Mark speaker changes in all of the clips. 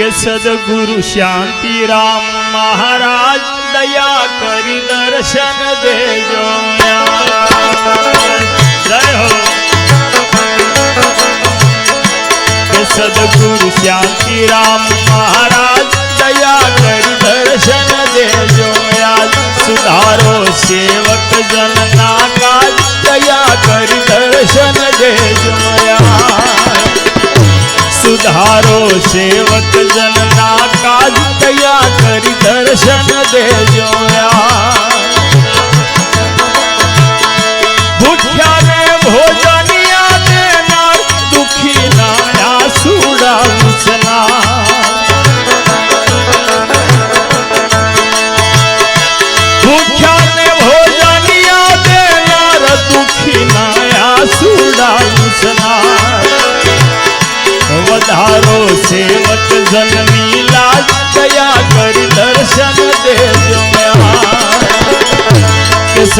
Speaker 1: के सदगुरु शांति राम महाराज, दया करी दर्शन दे जो जय हो। सदगुरु शांति राम महाराज, दया करी दर्शन दे जो आज सुधारो सेवक जन नाकाज दया करी दर्शन दे जो आज સુધારો સેવક જનના કાજ દયા કરી દર્શન દેજો ભૂખ્યાને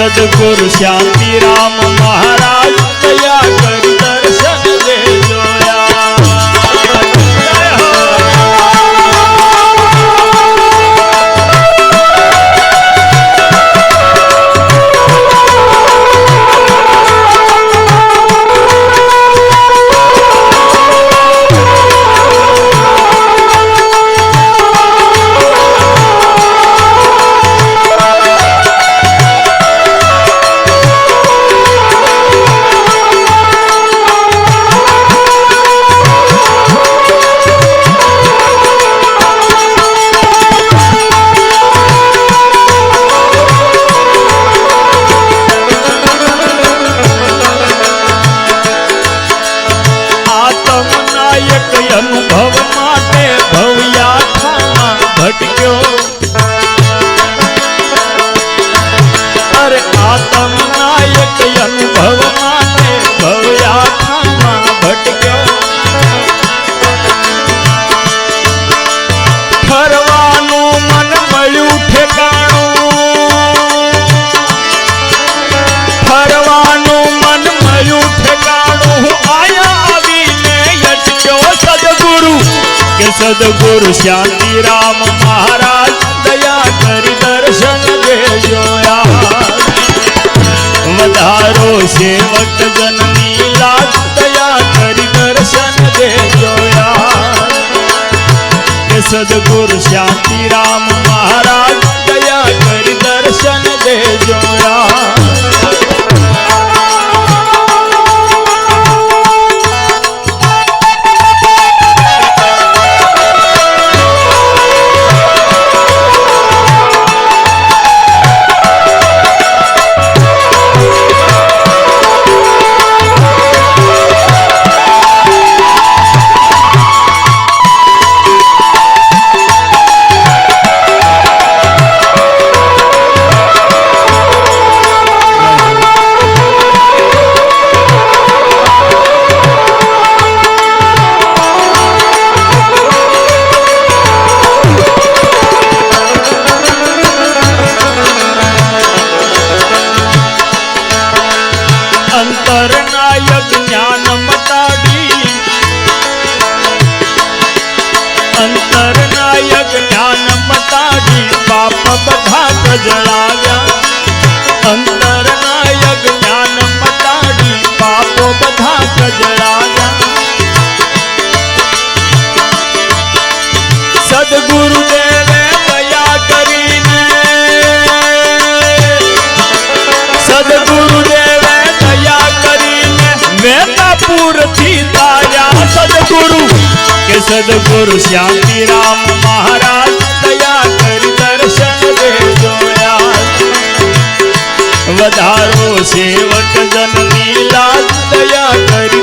Speaker 1: સદગુરુ શાંતિ રામ મહારાજ સદગુરુ શાંતિ રામ મહારાજ દયા કરી દર્શન દેજો યાર. વધારો સેવક જનની લાજ દયા કરી દર્શન દેજો યાર. કે સદગુરુ શાંતિ રામ મહારાજ દયા કરી દર્શન દેજો યાર. સદગુરુ શ્યામી રામ મહારાજ દયા કરી દર્શન દેજો. વધારો સેવક જન દયા કરી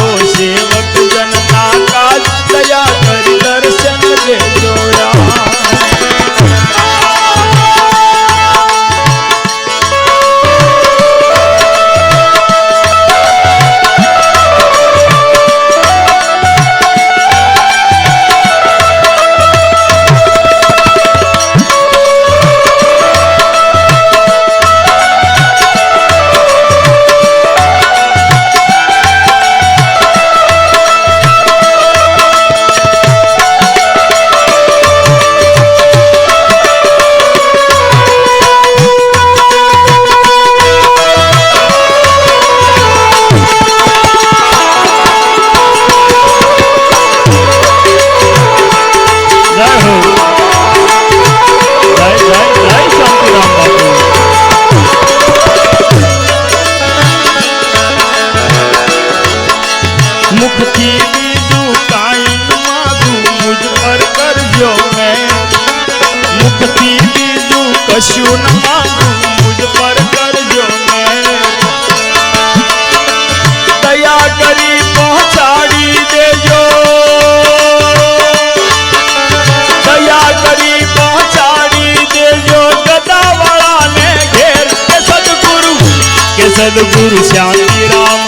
Speaker 1: સદગુરુ શાંતિરામ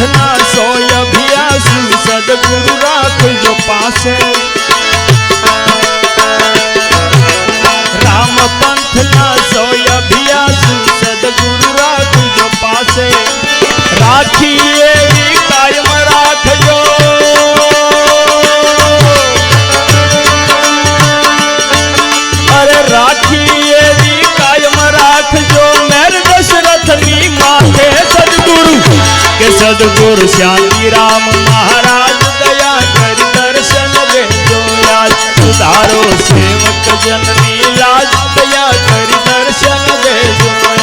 Speaker 1: હાથના સોય અભિયાસુ સદગુરુ રાખજો પાસે. सदगुरु श्यामी राम महाराज, दया कर दर्शन दे राज। उतारो सेवक जननी लाज, दया कर दर्शन दे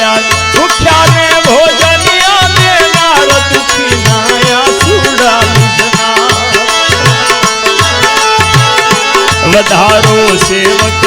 Speaker 1: राज। उठा ने भोजन वधारो सेवक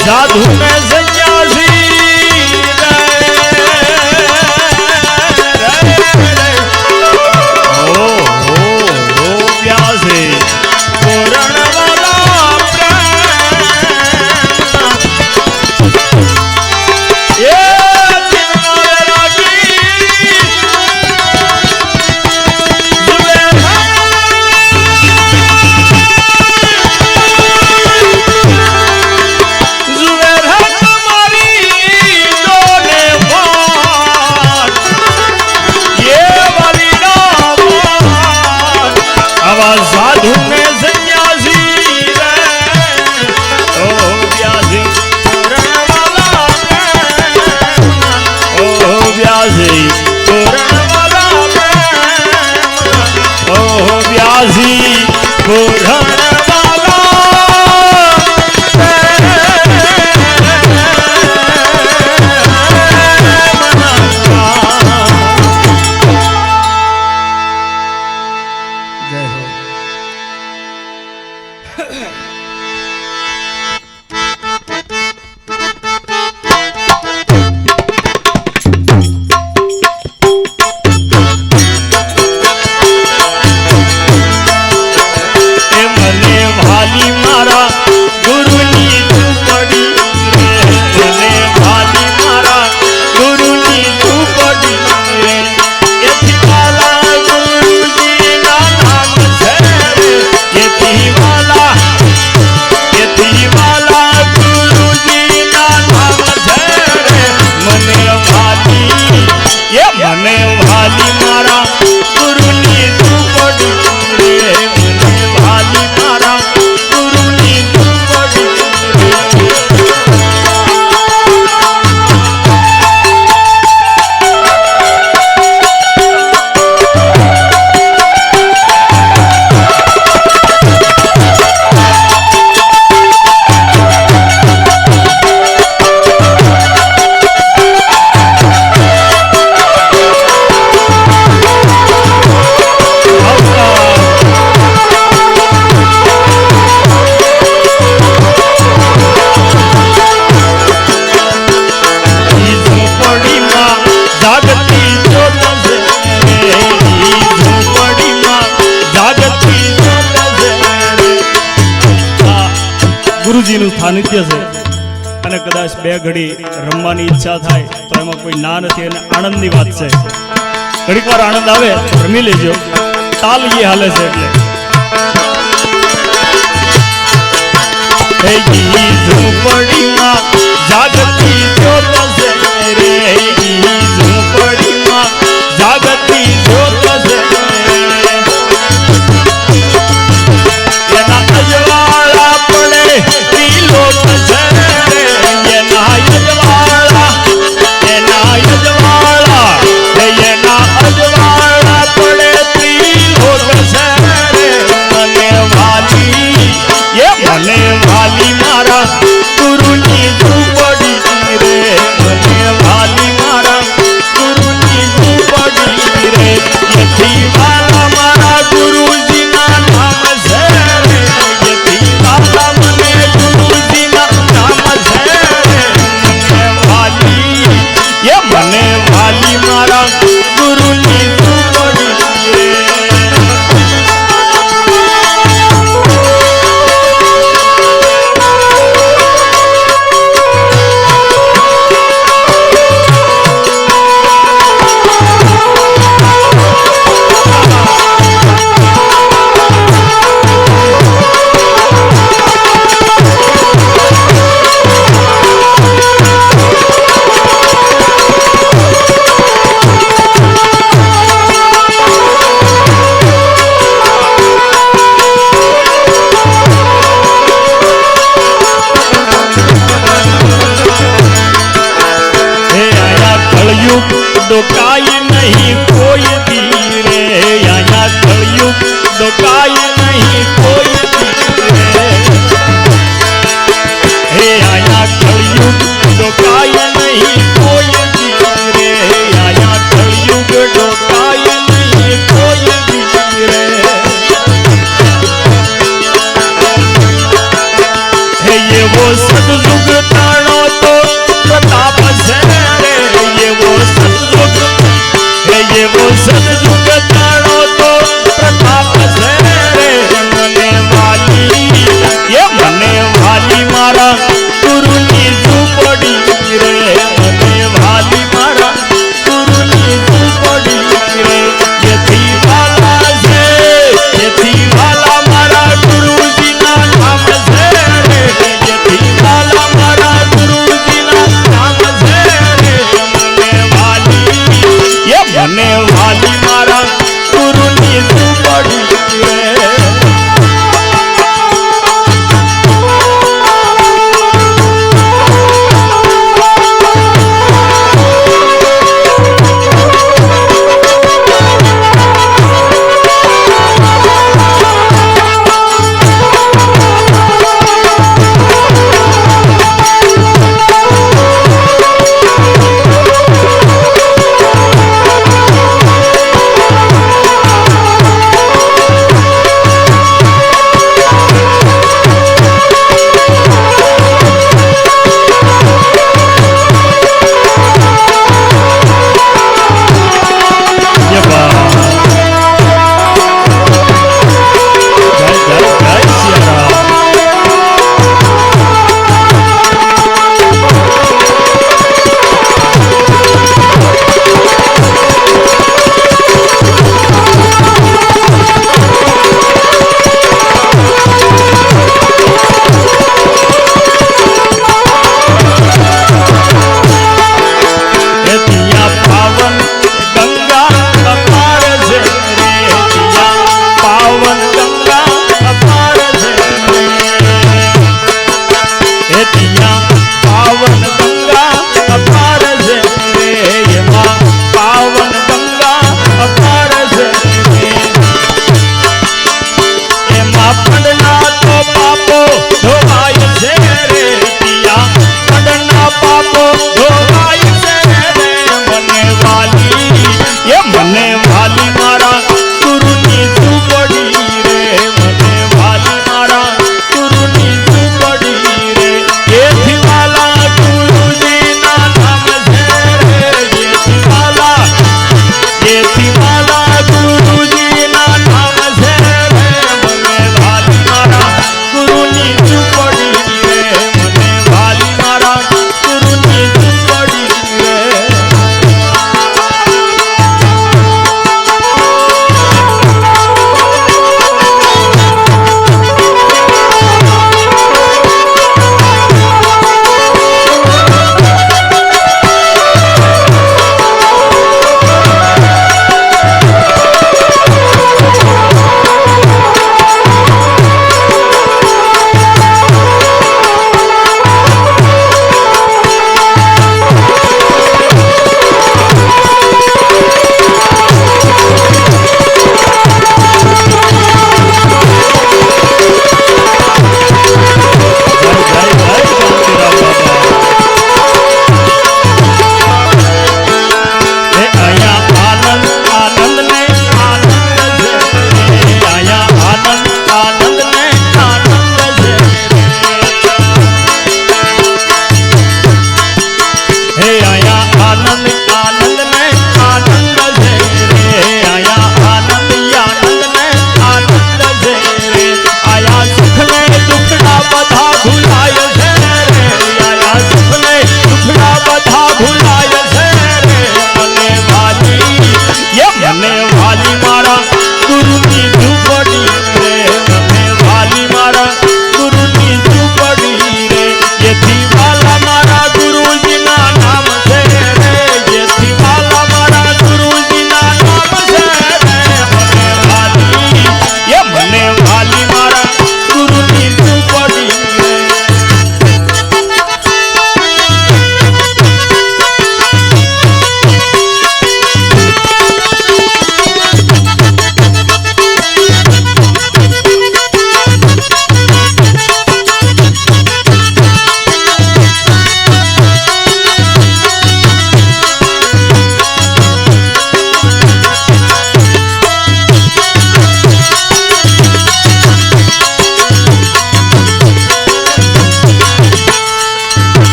Speaker 1: साधु मैं સાનિધ્ય છે અને કદાચ બે ઘડી રમવાની ઈચ્છા થાય, તો એમાં કોઈ ના નથી અને આનંદની વાત છે. ઘડીક વાર આનંદ આવે, રમી લેજો. તાલ એ હાલે છે એટલે. ઝૂંપડીમાં જાગતી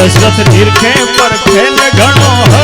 Speaker 1: दशरथ निर्खे पर खेल घणो हो।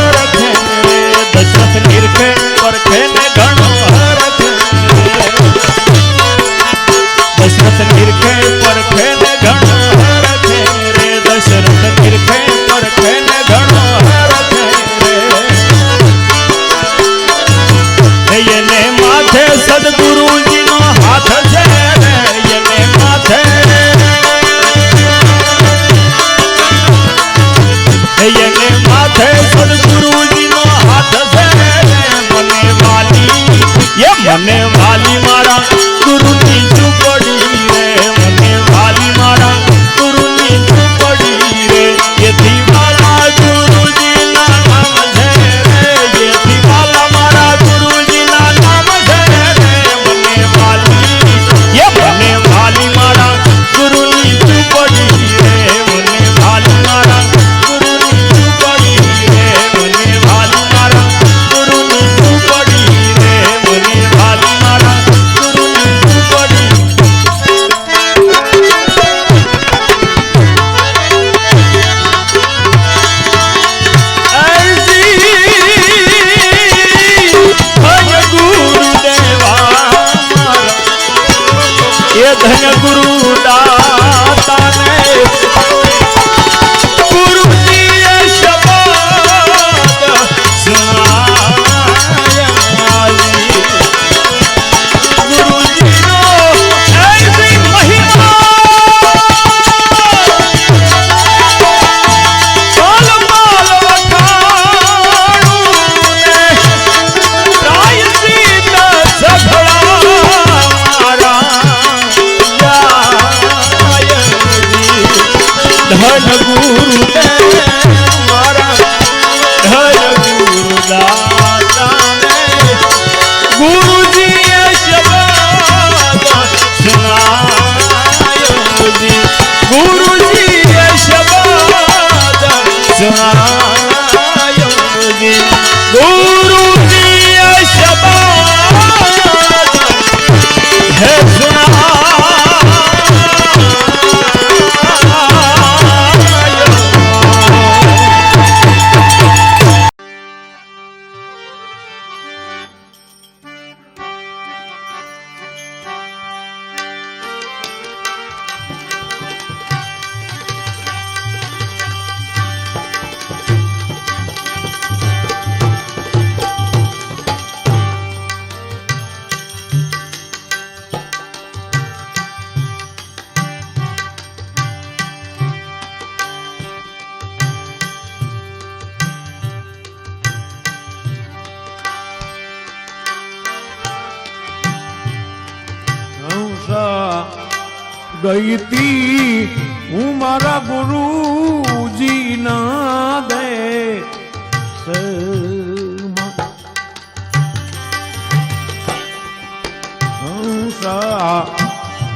Speaker 1: સંસા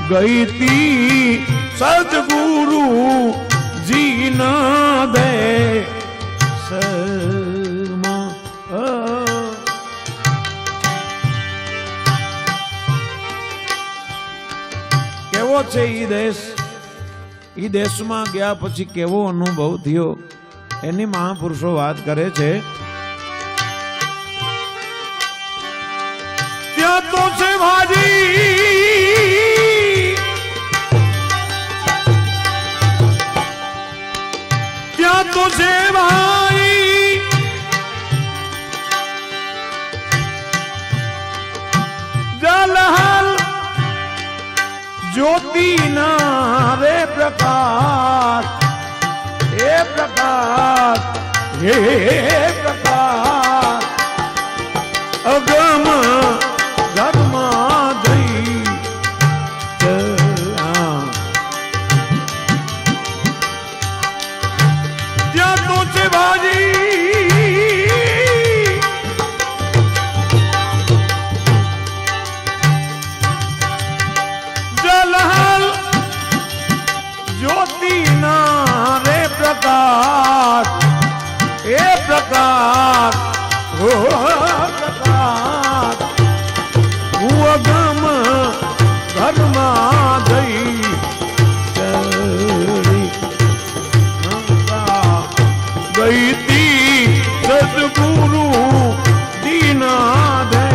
Speaker 1: ગઈતી સદગુરુ જીન દે કેવો છે ઈ દેશ? ઈ દેશમાં ગયા પછી કેવો અનુભવ થયો? એની મહાપુરુષો વાત કરે છે. ત્યાં તો છે ભાજી तुझे भाई। જલહલ જ્યોતિના રે પ્રકાશ હે પ્રકાશ હે પ્રકાશ અગમ
Speaker 2: સદગુરુ દીનાધે